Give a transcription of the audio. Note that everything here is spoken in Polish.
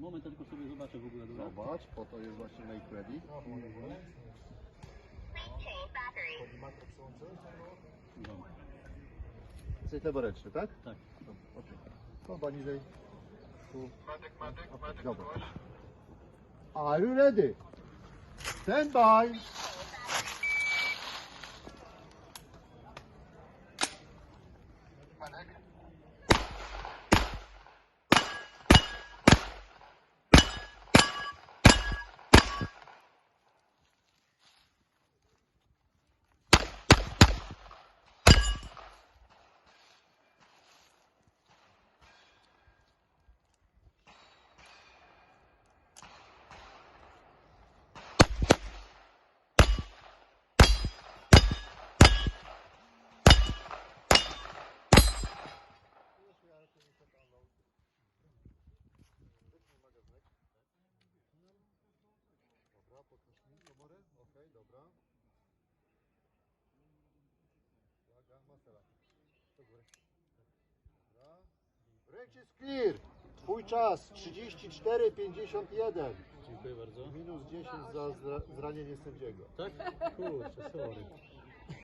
Moment, ja tylko sobie zobaczę w ogóle, dobra? Zobacz, po to jest właśnie make ready. Dobra. Jesteś leworęczny, tak? Tak. Dobra, okej. To banizej. Tu. Dobra. Are you ready? Stand by. Pokaż mi komorę. Okej, dobra. Uwaga, masera. Do góry. Dobra. Ręcz jest clear. Twój czas 34,51. Dziękuję bardzo. Minus 10 za zra- zranienie sędziego. Tak? Kurczę, sorry.